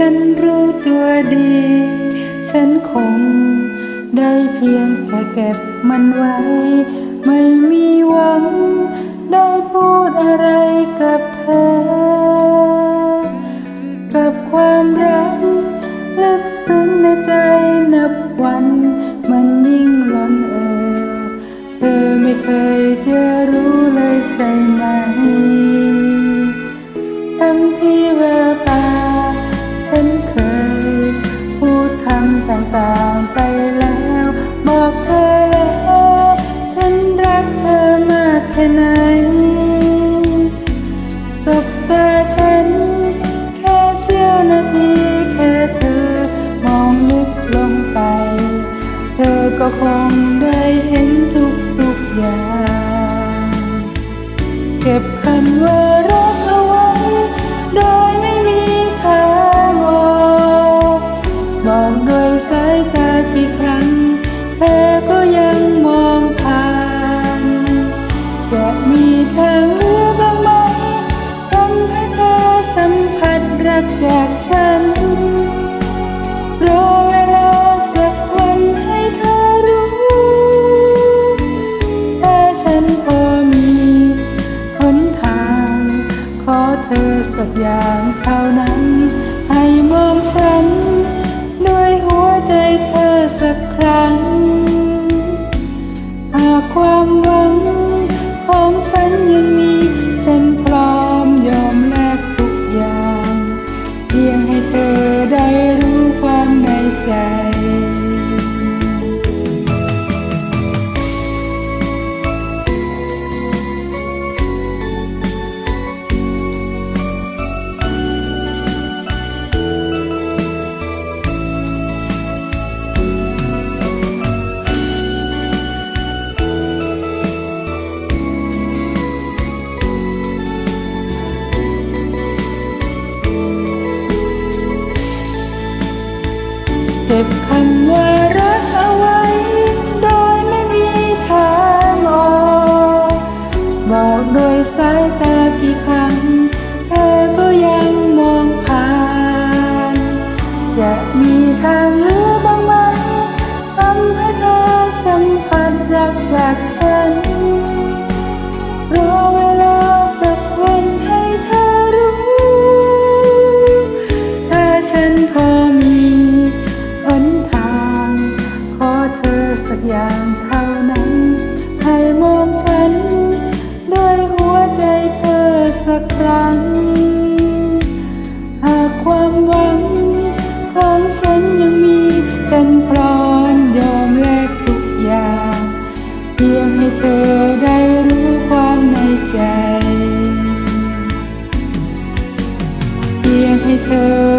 ฉันรู้ตัวดี ฉันคงได้เพียงแค่เก็บมันไว้ ไม่มีหวัง ได้พูดอะไรกับเธอ กับความรักลึกซึ้งในใจนับวัน มันยิ่งล้นเออเธอไม่เคยจะรู้เลยใช่ไหม ทั้งที่ ก็คงได้เห็นทุกทุกๆอย่าง เก็บคำว่า เธอสักอย่างเท่านั้น ให้มองฉัน ด้วยหัวใจเธอสักครั้ง หากความหวังของฉันยังายตากี่ครั้ง เธอก็ยังมองผ่าน จะมีทางเลือกบ้างไหมทำให้เธอสัมผัสรักจากฉัน รอเวลาักครั้ง หากความหวังของฉันยังมี ฉันพร้อมยอมแลกทุกอย่าง เพียงให้เธอได้รู้ความในใจ เพียงให้เธอ